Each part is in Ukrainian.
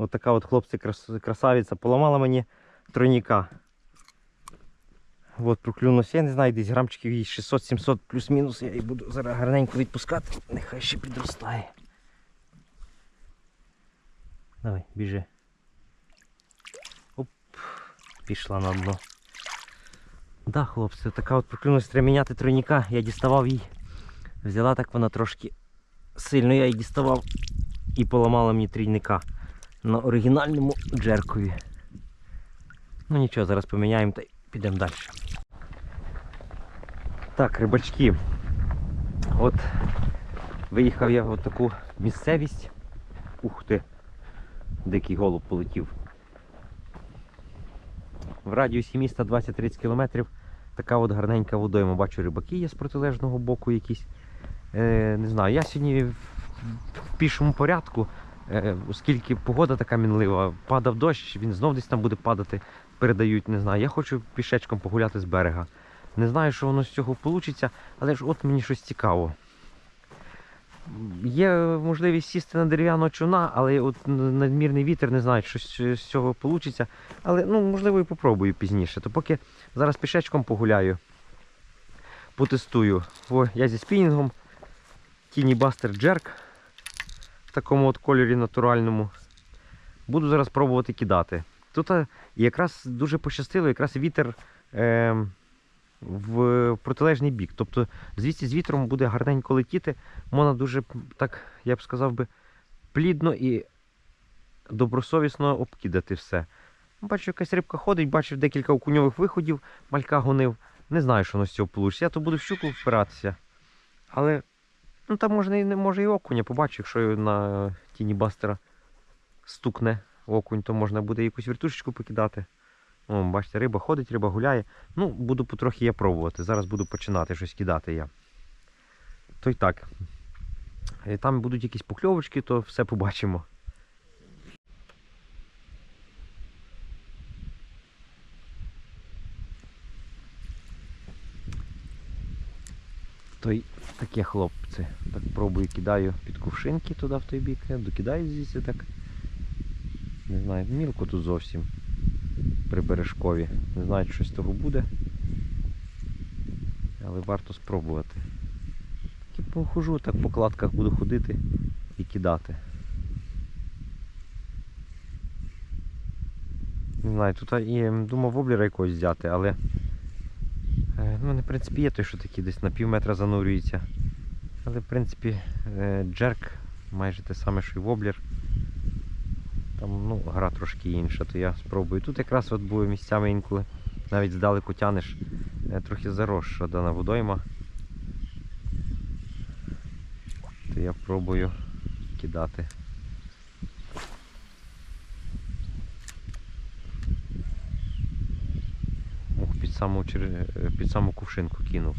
От така от хлопці крас- красавиця поламала мені тройника. От проклюнувся, я не знаю, десь грамчиків їй 600-700 плюс-мінус. Я її буду зараз гарненько відпускати. Нехай ще підростає. Давай, біжи. Оп, пішла на дно. Да, хлопці, така от проклюнулась, треба міняти тройника. Я діставав її. Взяла так вона трошки сильно, я її діставав і поламала мені трійника на оригінальному джеркові. Ну нічого, зараз поміняємо та підемо далі. Так, рибачки. От виїхав я в таку місцевість. Ух ти! Дикий голуб полетів. В радіусі міста 20-30 кілометрів така от гарненька водойма. Бачу, рибаки є з протилежного боку якісь. Е, не знаю, я сьогодні в, пішому порядку, оскільки погода така мінлива, падав дощ, він знов десь там буде падати, передають, не знаю. Я хочу пішечком погуляти з берега. Не знаю, що воно з цього вийде, але ж от мені щось цікаво. Є можливість сісти на дерев'яного човна, але от надмірний вітер, не знаю, що з цього вийде. Але ну, можливо і попробую пізніше. То поки зараз пішечком погуляю, потестую. О, я зі спінінгом. Тіні Бастер Джерк в такому от кольорі натуральному. Буду зараз пробувати кидати. Тут е, якраз дуже пощастило, якраз вітер е, в протилежний бік. Тобто звідси з вітром буде гарненько летіти. Можна дуже так, я б сказав би, плідно і добросовісно обкидати все. Бачу, якась рибка ходить, бачив декілька окуньових виходів, малька гонив. Не знаю, що воно з цього вийде. Я то буду в щуку впиратися. Але ну там може, і не може і окуня побачу, якщо на тіні бастера стукне окунь, то можна буде якусь вертушечку покидати. О, бачите, риба ходить, риба гуляє. Ну, буду потрохи я пробувати. Зараз буду починати щось кидати я. То й так. Там будуть якісь покльовочки, то все побачимо. То таке хлопці. Так пробую кидаю під кувшинки туди в той бік. Я Докидаю звідси так. Не знаю, мілко тут зовсім при бережкові. Не знаю, щось з того буде. Але варто спробувати. Так і похожу, так по кладках буду ходити і кидати. Не знаю, тут і думав воблера якогось взяти, але е, ну, в принципі є той, що такий десь на пів метра занурюється. Але в принципі е, джерк майже те саме, що й воблер. Там ну, гра трошки інша, то я спробую. Тут якраз от були місцями інколи, навіть здалеку тянеш, е, трохи заросша дана водойма. То я пробую кидати. Ох, під саму, е, під саму кувшинку кинув.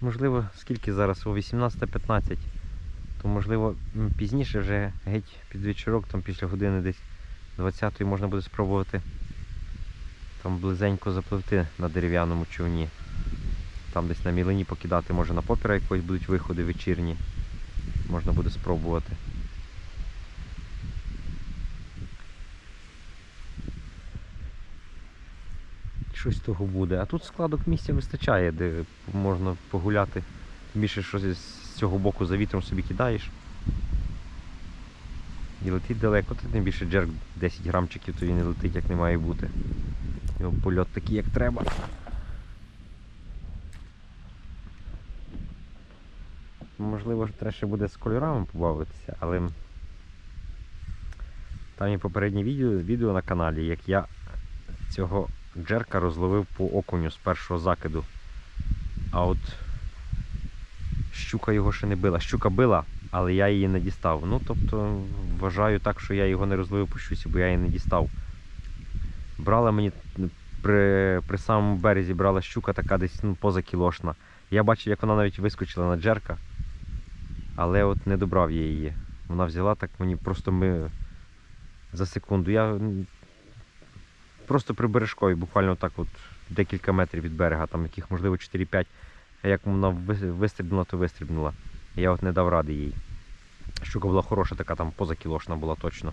Можливо, скільки зараз? О 18.15. То можливо пізніше вже геть під вечорок, там після години десь 20-ї можна буде спробувати там близенько запливти на дерев'яному човні. Там десь на мілині покидати, може на попіра якось будуть виходи вечірні. Можна буде спробувати. Щось того буде. А тут складок місця вистачає, де можна погуляти. Тим більше, що з цього боку за вітром собі кидаєш. І летить далеко, то тим більше джерк 10 грамчиків, то він не летить як не має бути. Його польот такий як треба. Можливо, треба ще буде з кольорами побавитися, але там є попереднє відео, відео на каналі, як я цього джерка розловив по окуню з першого закиду. А от щука його ще не била. Щука била, але я її не дістав. Ну, тобто, вважаю так, що я його не розловив по щуці, бо я її не дістав. Брала мені при, при самому березі брала щука така десь ну, поза кілошна. Я бачив, як вона навіть вискочила на джерка, але от не добрав я її. Вона взяла так мені просто ми за секунду. Я просто прибережкові, буквально так от декілька метрів від берега, там яких можливо 4-5. А як вона ви- вистрибнула, то вистрибнула. Я от не дав ради їй. Щука була хороша, така там позакілошна була точно.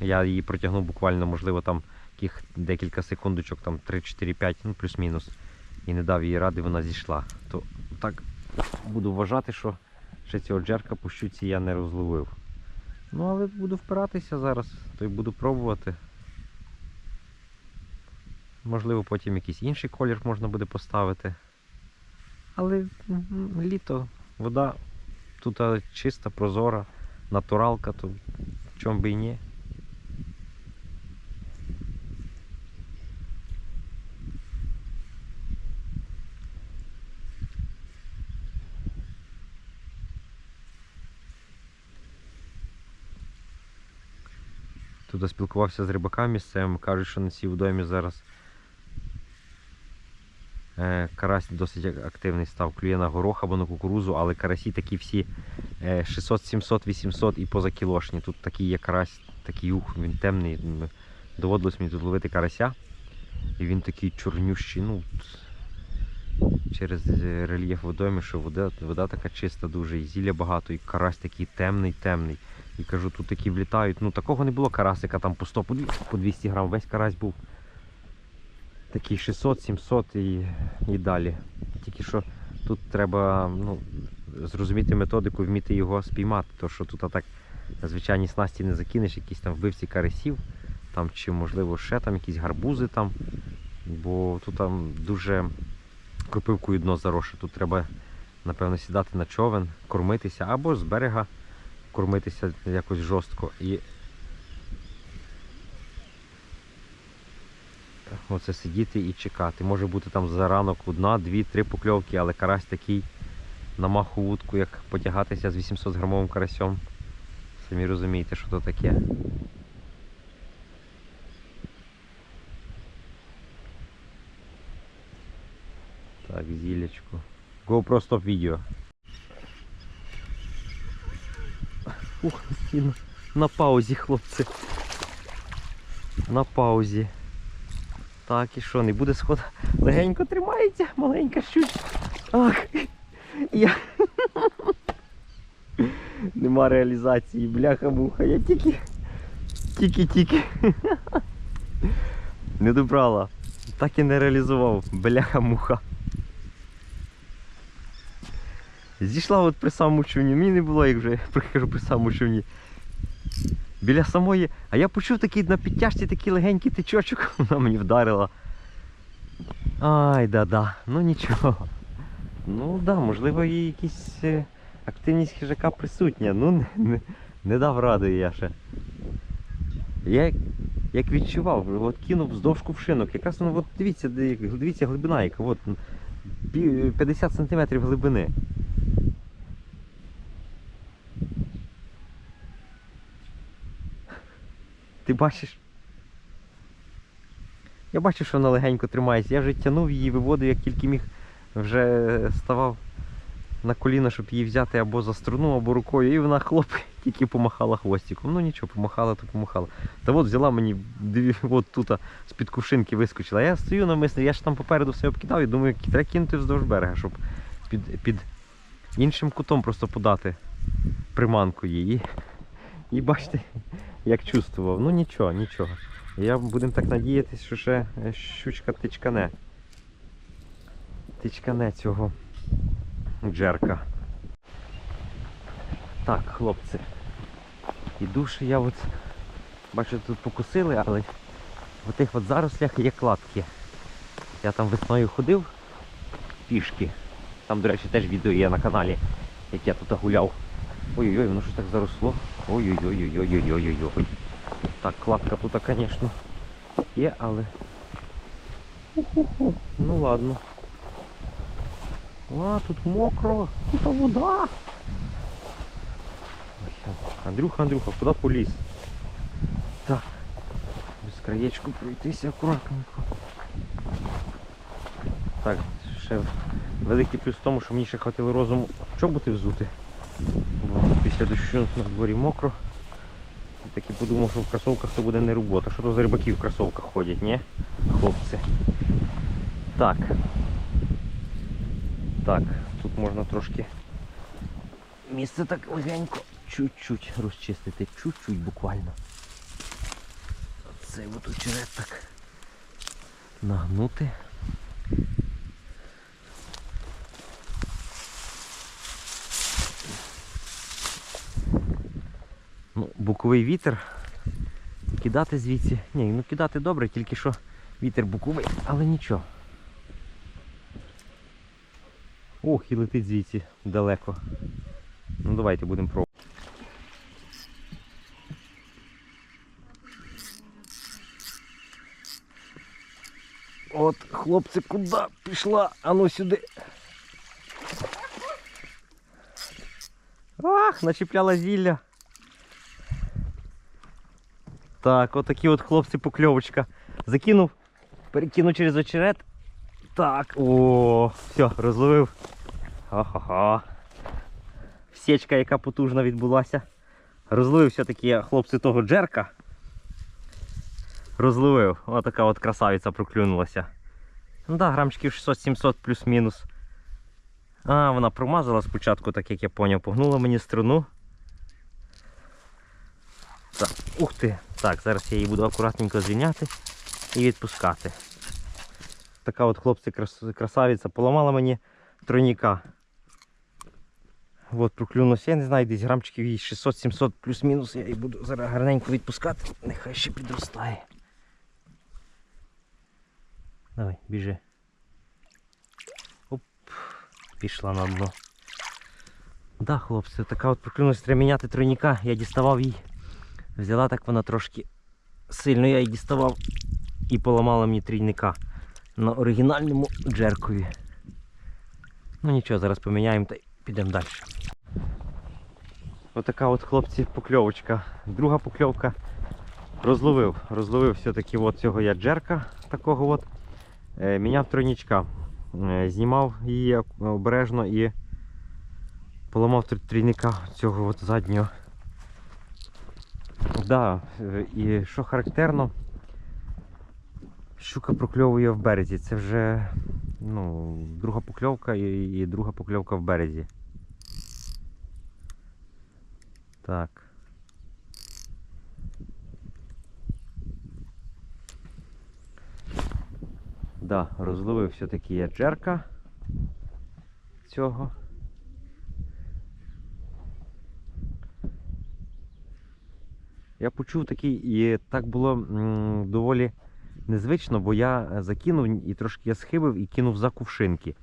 Я її протягнув буквально, можливо, там яких декілька секундочок, там 3-4-5, ну плюс-мінус. І не дав їй ради, вона зійшла. То так буду вважати, що ще цього джерка по щуці я не розловив. Ну, але буду впиратися зараз, то й буду пробувати. Можливо, потім якийсь інший колір можна буде поставити. Але літо, вода тут чиста, прозора, натуралка, то чому би і ні. Тут спілкувався з рибаками місцевими, кажуть, що на цій водоймі зараз е, карась досить активний став. Клює на горох або на кукурузу, але карасі такі всі е, 600, 700, 800 і позакілошні. Тут такий є карась, такий ух, він темний. Доводилось мені тут ловити карася. І він такий чорнющий. Ну, через е, рельєф водойми, що вода, вода така чиста дуже, і зілля багато, і карась такий темний, темний. І кажу, тут такі влітають. Ну такого не було карасика там по 100, по 200 по 200 грам. Весь карась був такий 600, 700 і, і далі. Тільки що тут треба ну, зрозуміти методику, вміти його спіймати. То що тут так звичайні снасті не закинеш, якісь там вбивці карасів, там, чи можливо ще там якісь гарбузи там. Бо тут там дуже кропивкою дно заросше. Тут треба, напевно, сідати на човен, кормитися або з берега кормитися якось жорстко і оце сидіти і чекати. Може бути там за ранок одна, дві, три покльовки, але карась такий на маху вудку, як потягатися з 800 грамовим карасьом. Самі розумієте, що то таке. Так, зілечко. GoPro стоп відео. Ух, на, паузі, хлопці. На паузі. Так, і що, не буде сходу? Легенько тримається, маленька щучка. Ах, я. Нема реалізації, бляха-муха. Я тільки. Тільки-тільки. Не добрала. Так і не реалізував. Бляха-муха. Зійшла от при самому човні. Мені не було, як вже прихожу при самому човні. Біля самої. А я почув такий на підтяжці такий легенький тичочок, вона мені вдарила. Ай, да-да, ну нічого. Ну да, можливо, і якісь е, активність хижака присутня. Ну не, не, не дав ради я ще. Я як відчував, от кинув вздовж кувшинок. Якраз ну, от дивіться, дивіться глибина, яка от, 50 см глибини. Ти бачиш? Я бачу, що вона легенько тримається. Я вже тягнув її, виводив, як тільки міг, вже ставав на коліна, щоб її взяти або за струну, або рукою. І вона хлоп, тільки помахала хвостиком. Ну нічого, помахала, то помахала. Та от взяла мені, от тут з-під кувшинки вискочила. Я стою намисно, я ж там попереду все обкидав і думаю, треба кинути вздовж берега, щоб під, під іншим кутом просто подати приманку її. І бачите, як чувствував. Ну нічого, нічого. Я будемо так надіятися, що ще е, щучка тичкане. Тичкане цього джерка. Так, хлопці. Іду ще я от бачу, тут покусили, але в тих от зарослях є кладки. Я там весною ходив пішки. Там, до речі, теж відео є на каналі, як я тут гуляв. Ой-ой-ой, воно щось так заросло. Ой-ой-ой-ой-ой-ой-ой-ой. Так, кладка тут, звісно, є, але. Ну ладно. А, тут мокро, тут вода. Андрюха, Андрюха, куди поліз? Так. Без краєчку пройтися акуратненько. Так, ще великий плюс в тому, що мені ще хватило розуму чоботи взути. Після на дворі мокро. Таки подумав, що в кросовках то буде не робота. Що то за рибаки в кросовках ходять, ні? Хлопці. Так. Так, тут можна трошки місце так легенько чуть-чуть розчистити. Чуть-чуть буквально. Цей от очерет так нагнути. Боковий вітер. Кидати звідси. Ні, ну кидати добре, тільки що вітер боковий, але нічого. Ох, і летить звідси далеко. Ну давайте будемо пробувати. От, хлопці, куди пішла? Ану сюди. Ах, начепляла зілля. Так, отакі от хлопці покльовочка. Закинув, перекинув через очерет. Так, о, все, розловив. Ха-ха-ха. Сечка, яка потужна відбулася. Розловив все-таки хлопці того джерка. Розловив. Отака от красавиця проклюнулася. Ну да, грамчиків 600-700 плюс-мінус. А, вона промазала спочатку, так як я поняв, погнула мені струну. Так, ух ти. Так, зараз я її буду акуратненько звільняти і відпускати. Така от хлопці крас- красавиця поламала мені тройніка. От проклюнувся, я не знаю, десь грамчиків їй 600-700 плюс-мінус. Я її буду зараз гарненько відпускати. Нехай ще підростає. Давай, біжи. Оп, пішла на дно. Да, хлопці, така от проклюнулась, треба міняти тройніка. Я діставав її. Взяла так вона трошки сильно я її діставав і поламала мені трійника на оригінальному джеркові. Ну нічого, зараз поміняємо та підемо далі. Отака от хлопці покльовочка. Друга покльовка. Розловив. Розловив все-таки от цього я джерка такого от. Е, міняв тройничка. Е, знімав її обережно і поламав тр- трійника цього от заднього. Да, і що характерно, щука прокльовує в березі. Це вже ну, друга покльовка і, і друга покльовка в березі. Так. Да, розловив все-таки я джерка цього. Я почув такий, і так було доволі незвично, бо я е, закинув і трошки я схибив і кинув за кувшинки.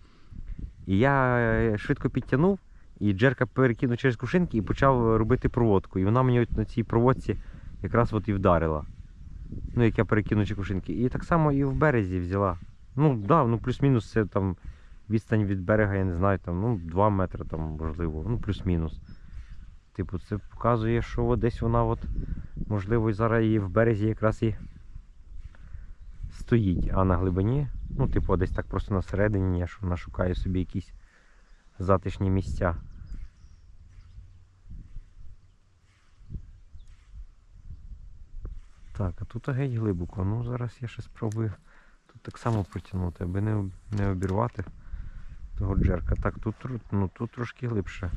І я е, швидко підтягнув, і джерка перекинув через кувшинки і почав робити проводку. І вона мені на цій проводці якраз от і вдарила. Ну, як я перекинув ці кувшинки. І так само і в березі взяла. Ну, да, ну плюс-мінус це там відстань від берега, я не знаю, там, ну, 2 метри там, можливо, ну плюс-мінус. Типу, це показує, що десь вона от, можливо, зараз і в березі якраз і стоїть, а на глибині, ну, типу, десь так просто на середині, я що вона шукає собі якісь затишні місця. Так, а тут геть глибоко. Ну, зараз я ще спробую тут так само протягнути, аби не, не обірвати того джерка. Так, тут, ну, тут трошки глибше.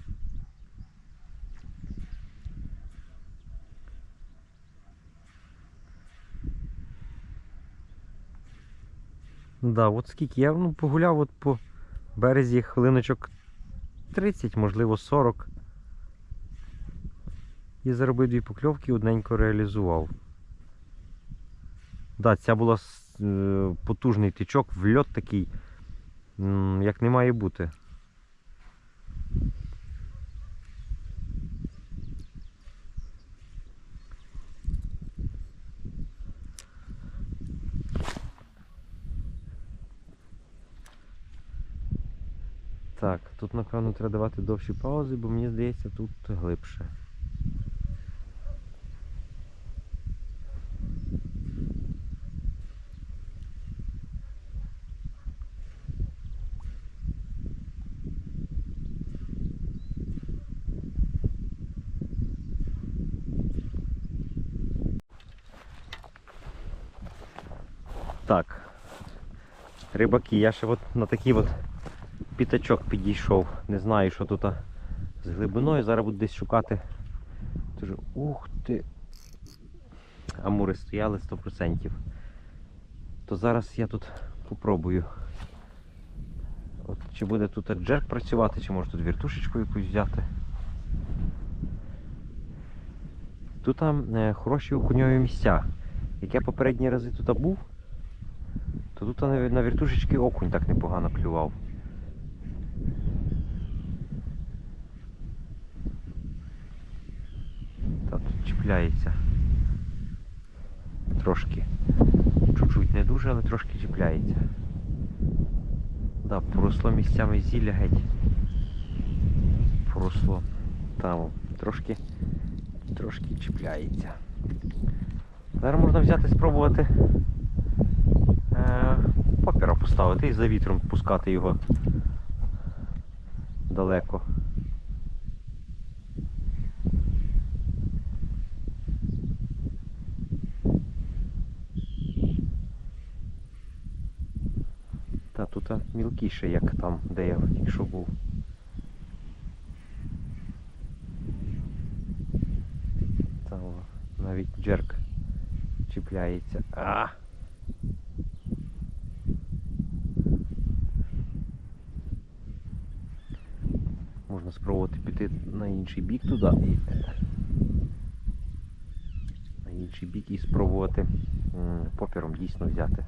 Да, от скільки я ну, погуляв от по березі хвилиночок 30, можливо 40. І заробив дві покльовки, одненько реалізував. Да, ця була е, потужний тичок, вльот такий, як не має бути. напевно, ну, треба давати довші паузи, бо мені здається, тут глибше. Так, рибаки, я ще от на такій от пітачок підійшов. Не знаю, що тут з глибиною. Зараз буду десь шукати. Дуже, ух ти. Амури стояли 100%. То зараз я тут попробую. От, чи буде тут джерк працювати, чи може тут віртушечку якусь взяти. Тут е, хороші окуньові місця. Як я попередні рази тут був, то тут на віртушечки окунь так непогано клював. Та тут чіпляється. Трошки. Чуть-чуть не дуже, але трошки чіпляється. Да, поросло місцями зілля геть. Поросло. Там трошки, трошки чіпляється. Зараз можна взяти спробувати е, попіра поставити і за вітром пускати його далеко. Та тут як там, де я тільки що був. Там навіть джерк чіпляється. А! Можна спробувати піти на інший бік туди і на інший бік і спробувати попіром дійсно взяти,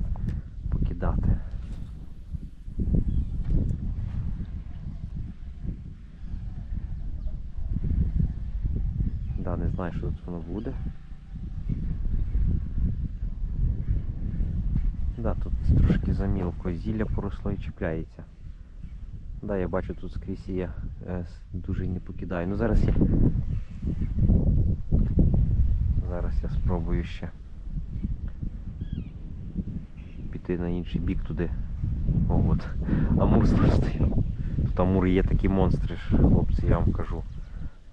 покидати. Да, не знаю, що тут воно буде. Да, тут трошки замілко, зілля поросло і чіпляється. Да, я бачу тут скрізь я е, дуже не покидаю. Ну зараз я. Зараз я спробую ще піти на інший бік туди. О, от. Амур стояв. Тут амури є такі монстри, хлопці, я вам кажу.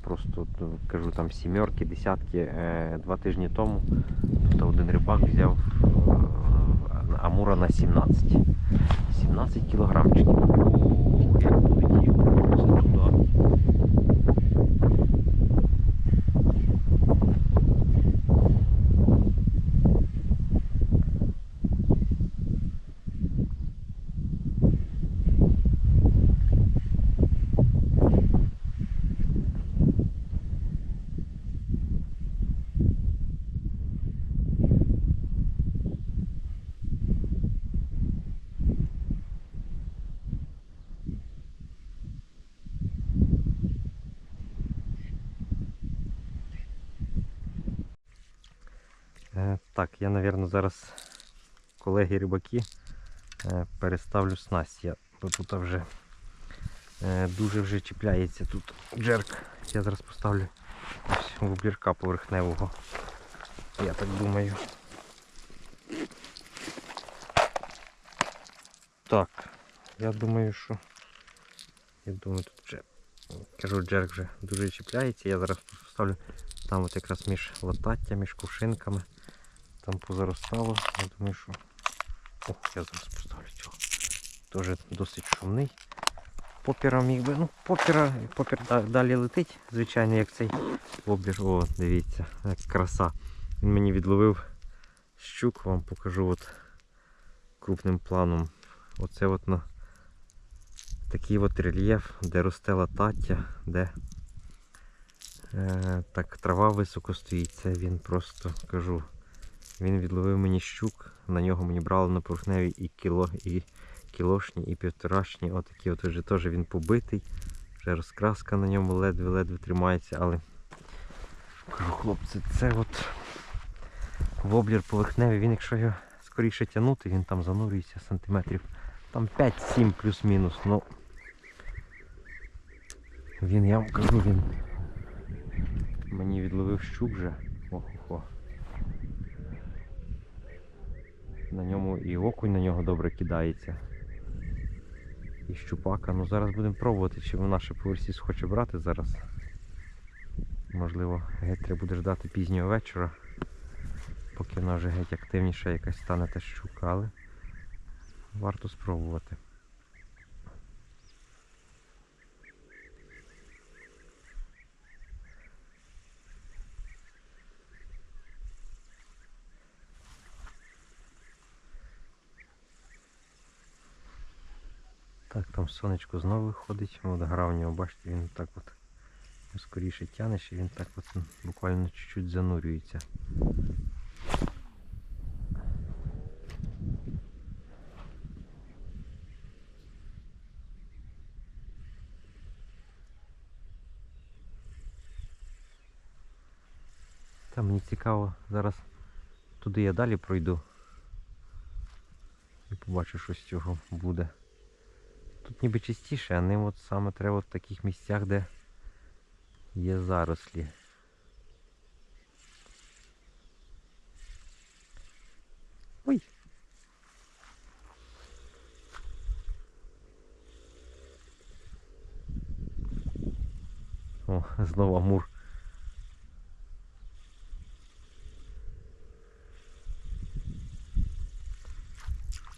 Просто ну, кажу там сімерки, десятки. Е, два тижні тому тут один рибак взяв е, амура на 17. 17 кілограмчиків. Так, я, напевно, зараз колеги рибаки е, переставлю снасть. Я тут вже е, дуже вже чіпляється тут джерк. Я зараз поставлю воблірка поверхневого. Я так думаю. Так, я думаю, що. Я думаю, тут вже кажу, джерк вже дуже чіпляється. Я зараз поставлю там от якраз між латаття, між кувшинками. Там позаростало. Я думаю, що. О, я зараз поставлю цього. Теж досить шумний. Попіра міг би. Ну, попіра, попір далі летить, звичайно, як цей воблір. О, дивіться, як краса. Він мені відловив щук, вам покажу от крупним планом. Оце от на такий от рельєф, де росте латаття, де е, так трава високо стоїть. Це він просто кажу. Він відловив мені щук, на нього мені брали на поверхневі і кіло, і кілошні, і півторашні. Отакі от вже теж він побитий. Вже розкраска на ньому ледве-ледве тримається, але кажу, хлопці, це от воблір поверхневий, він якщо його скоріше тягнути, він там занурюється сантиметрів там 5-7 плюс-мінус. Ну він, я вам кажу, він мені відловив щук вже. Охо-хо. На ньому і окунь на нього добре кидається. І щупака. Ну зараз будемо пробувати, чи вона ще поверсі схоче брати зараз. Можливо, геть треба буде ждати пізнього вечора. поки вона вже геть активніша якась стане та щука, але варто спробувати. Так, там сонечко знову виходить. От гра в нього, бачите, він так от скоріше тянеш і він так от буквально чуть-чуть занурюється. Та мені цікаво, зараз туди я далі пройду. І побачу, що з цього буде. Тут ніби чистіше, а ним от саме треба в таких місцях, де є зарослі. Ой. О, знову амур.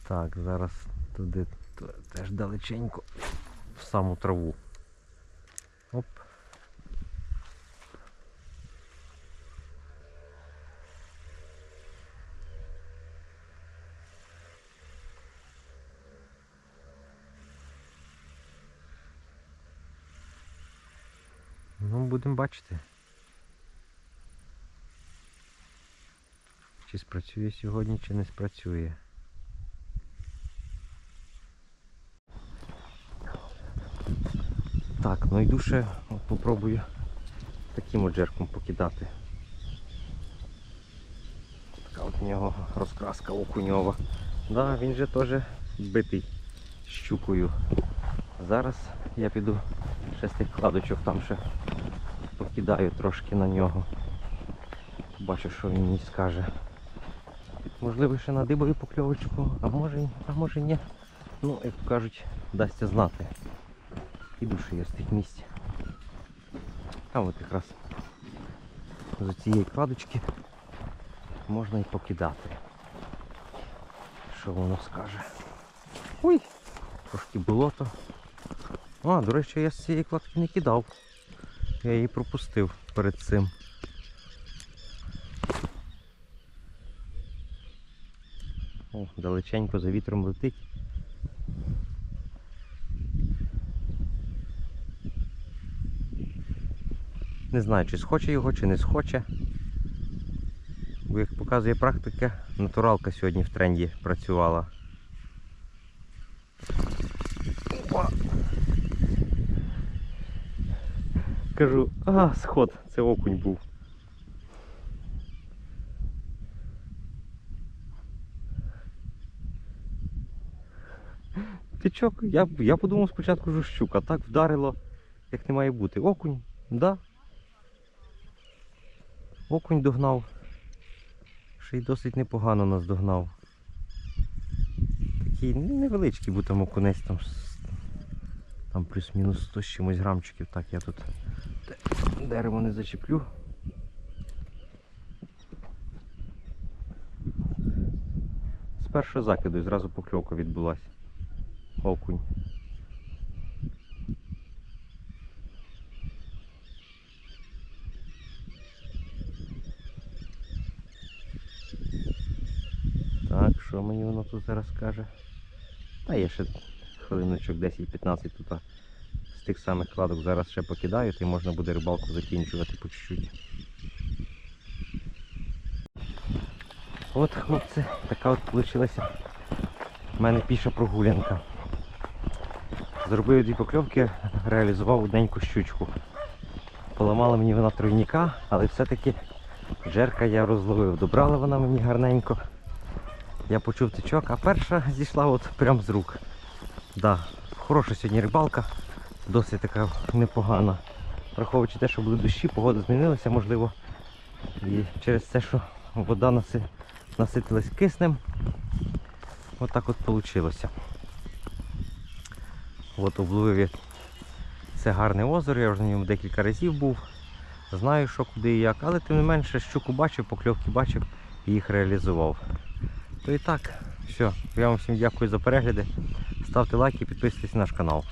Так, зараз туди т- теж далеченько в саму траву. Оп. Ну, будемо бачити. Чи спрацює сьогодні, чи не спрацює. Так, ну йду ще от попробую таким от джерком покидати. Така от у нього розкраска окуньова. Да, він же теж битий щукою. Зараз я піду ще з тих кладочок там ще покидаю трошки на нього. Бачу, що він мені скаже. Можливо, ще надибаю покльовочку, а може, а може ні. Ну, як кажуть, дасться знати. І душі з тих місць. А от якраз з цієї кладочки можна і покидати. Що воно скаже. Ой! Трошки болото. А, до речі, я з цієї кладки не кидав. Я її пропустив перед цим. О, далеченько за вітром летить. Не знаю, чи схоче його, чи не схоче. Бо як показує практика, натуралка сьогодні в тренді працювала. Опа! Кажу, а, сход, це окунь був. Тичок, я, я подумав спочатку, що щука, так вдарило, як не має бути. Окунь, да, Окунь догнав. Ще й досить непогано нас догнав. Такий невеличкий був там окунець, там, там плюс-мінус 100 з чимось грамчиків. Так, я тут дерево не зачеплю. З першого закиду і зразу покльовка відбулась. Окунь. Так, що мені воно тут зараз каже? Та є ще хвилиночок 10-15 тут з тих самих кладок зараз ще покидаю, і можна буде рибалку закінчувати по чуть-чуть. От, хлопці, така от вийшла в мене піша прогулянка. Зробив дві покльовки, реалізував одненьку щучку. Поламала мені вона тройніка, але все-таки джерка я розловив. Добрала вона мені гарненько. Я почув тичок, а перша зійшла от прям з рук. Да, хороша сьогодні рибалка, досить така непогана. Враховуючи те, що були дощі, погода змінилася, можливо. І через те, що вода наси... наситилась киснем, от так от вийшло. От обловив я це гарне озеро, я вже на ньому декілька разів був. Знаю, що куди і як, але тим не менше щуку бачив, покльовки бачив і їх реалізував. То і так, все. Я вам всім дякую за перегляди. Ставте лайки, підписуйтесь на наш канал.